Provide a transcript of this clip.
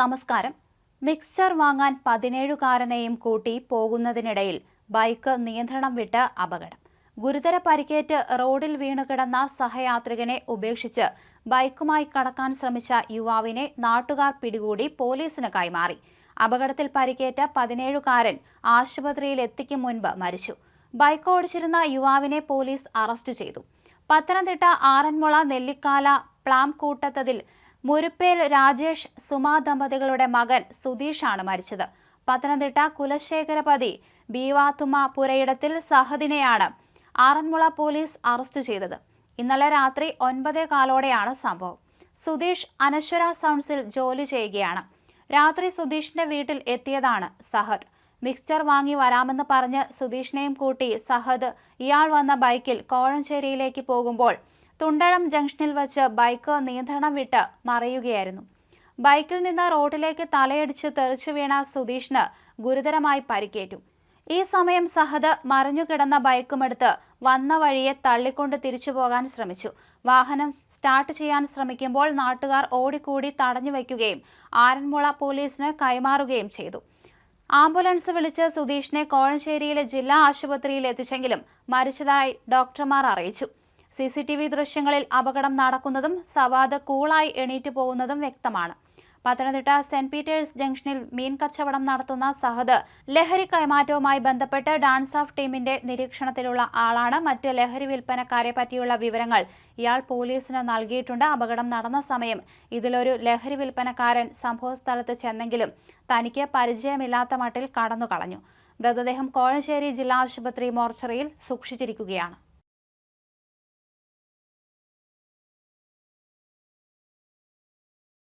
നമസ്കാരം. മിക്സ്ചർ വാങ്ങാൻ പതിനേഴുകാരനെയും കൂട്ടി പോകുന്നതിനിടയിൽ ബൈക്ക് നിയന്ത്രണം വിട്ട് അപകടം. ഗുരുതര പരിക്കേറ്റ് റോഡിൽ വീണുകിടന്ന സഹയാത്രികനെ ഉപേക്ഷിച്ച് ബൈക്കുമായി കടക്കാൻ ശ്രമിച്ച യുവാവിനെ നാട്ടുകാർ പിടികൂടി പോലീസിന് കൈമാറി. അപകടത്തിൽ പരിക്കേറ്റ പതിനേഴുകാരൻ ആശുപത്രിയിൽ എത്തിക്കും മുൻപ് മരിച്ചു. ബൈക്ക് ഓടിച്ചിരുന്ന യുവാവിനെ പോലീസ് അറസ്റ്റ് ചെയ്തു. പത്തനംതിട്ട ആറന്മുള നെല്ലിക്കാല പ്ലാം കൂട്ടത്തതിൽ മുരുപ്പേൽ രാജേഷ് സുമ ദമ്പതികളുടെ മകൻ സുധീഷാണ് മരിച്ചത്. പത്തനംതിട്ട കുലശേഖരപതി ബീവാത്തുമ പുരയിടത്തിൽ സഹദിനെയാണ് ആറന്മുള പോലീസ് അറസ്റ്റ് ചെയ്തത്. ഇന്നലെ രാത്രി ഒൻപതേ കാലോടെയാണ് സംഭവം. സുധീഷ് അനശ്വര സൗണ്ട്സിൽ ജോലി ചെയ്യുകയാണ്. രാത്രി സുധീഷിന്റെ വീട്ടിൽ എത്തിയതാണ് സഹദ്. മിക്സ്ചർ വാങ്ങി വരാമെന്ന് പറഞ്ഞ് സുധീഷിനെയും കൂട്ടി സഹദ് ഇയാൾ വന്ന ബൈക്കിൽ കോഴഞ്ചേരിയിലേക്ക് പോകുമ്പോൾ തുണ്ടഴം ജംഗ്ഷനിൽ വച്ച് ബൈക്ക് നിയന്ത്രണം വിട്ട് മറയുകയായിരുന്നു. ബൈക്കിൽ നിന്ന് റോഡിലേക്ക് തലയടിച്ച് തെറിച്ചു വീണ സുധീഷിന് ഗുരുതരമായി പരിക്കേറ്റു. ഈ സമയം സഹദ് മറിഞ്ഞുകിടന്ന ബൈക്കുമെടുത്ത് വന്ന വഴിയെ തള്ളിക്കൊണ്ട് തിരിച്ചു പോകാൻ ശ്രമിച്ചു. വാഹനം സ്റ്റാർട്ട് ചെയ്യാൻ ശ്രമിക്കുമ്പോൾ നാട്ടുകാർ ഓടിക്കൂടി തടഞ്ഞു വയ്ക്കുകയും ആരൻമുള പോലീസിന് കൈമാറുകയും ചെയ്തു. ആംബുലൻസ് വിളിച്ച് സുധീഷിനെ കോഴഞ്ചേരിയിലെ ജില്ലാ ആശുപത്രിയിൽ എത്തിച്ചെങ്കിലും മരിച്ചതായി ഡോക്ടർമാർ അറിയിച്ചു. സി സി ടി വി ദൃശ്യങ്ങളിൽ അപകടം നടക്കുന്നതും സവാദ് കൂളായി എണീറ്റ് പോകുന്നതും വ്യക്തമാണ്. പത്തനംതിട്ട സെന്റ് പീറ്റേഴ്സ് ജംഗ്ഷനിൽ മീൻ കച്ചവടം നടത്തുന്ന സഹദ് ലഹരി കൈമാറ്റവുമായി ബന്ധപ്പെട്ട് ഡാൻസ് ഓഫ് ടീമിന്റെ നിരീക്ഷണത്തിലുള്ള ആളാണ്. മറ്റ് ലഹരി വിൽപ്പനക്കാരെ പറ്റിയുള്ള വിവരങ്ങൾ ഇയാൾ പോലീസിന് നൽകിയിട്ടുണ്ട്. അപകടം നടന്ന സമയം ഇതിലൊരു ലഹരി വിൽപ്പനക്കാരൻ സംഭവസ്ഥലത്ത് ചെന്നെങ്കിലും തനിക്ക് പരിചയമില്ലാത്ത മട്ടിൽ കടന്നു കളഞ്ഞു മൃതദേഹം കോഴഞ്ചേരി ജില്ലാ ആശുപത്രി മോർച്ചറിയിൽ സൂക്ഷിച്ചിരിക്കുകയാണ്.